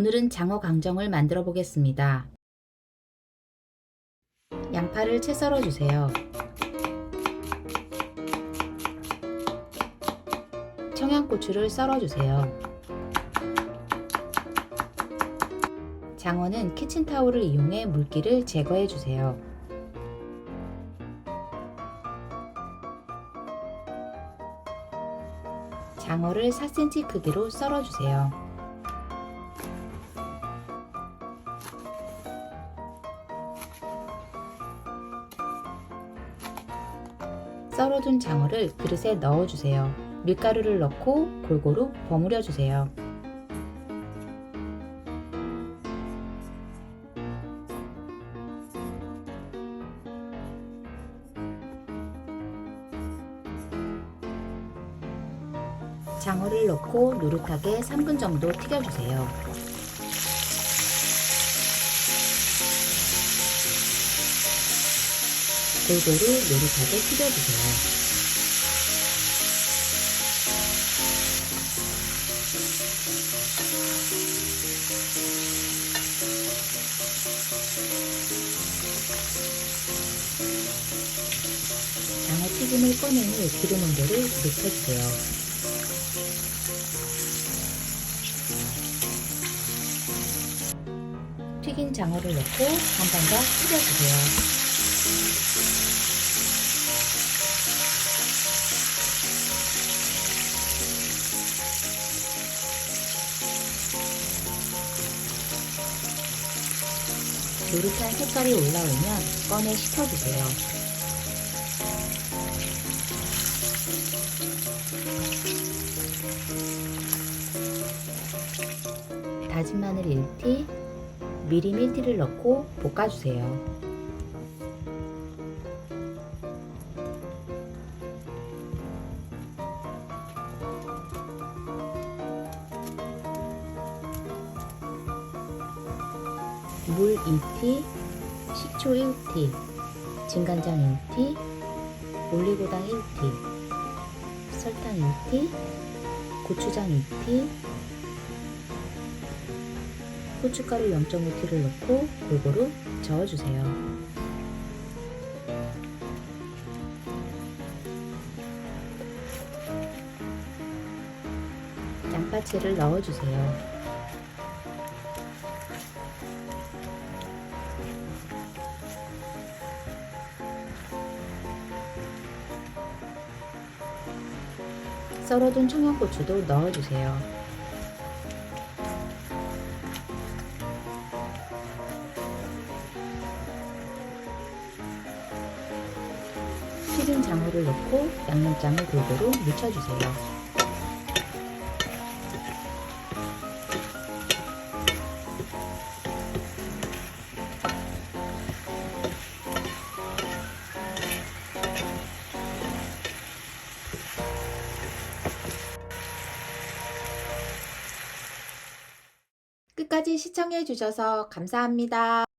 오늘은 장어 강정을 만들어 보겠습니다. 양파를 채 썰어 주세요. 청양고추를 썰어 주세요. 장어는 키친타올을 이용해 물기를 제거해 주세요. 장어를 4cm 크기로 썰어 주세요. 썰어둔 장어를 그릇에 넣어주세요. 밀가루를 넣고 골고루 버무려 주세요. 장어를 넣고 노릇하게 3분 정도 튀겨주세요. 골고루 노릇하게 튀겨주세요. 장어 튀김을 꺼낸 후 기름 온도를 높여주세요. 튀긴 장어를 넣고 한 번 더 튀겨주세요. 노릇한 색깔이 올라오면 꺼내 식혀주세요. 다진 마늘 1티, 미림 1티를 넣고 볶아주세요. 물 2티, 식초 1티, 진간장 1티, 올리고당 1티, 설탕 1티, 고추장 2티, 고춧가루 0.5티를 넣고 골고루 저어주세요. 양파채를 넣어주세요. 썰어둔 청양고추도 넣어주세요. 튀긴 장어를 넣고 양념장을 골고루 묻혀주세요. 끝까지 시청해 주셔서 감사합니다.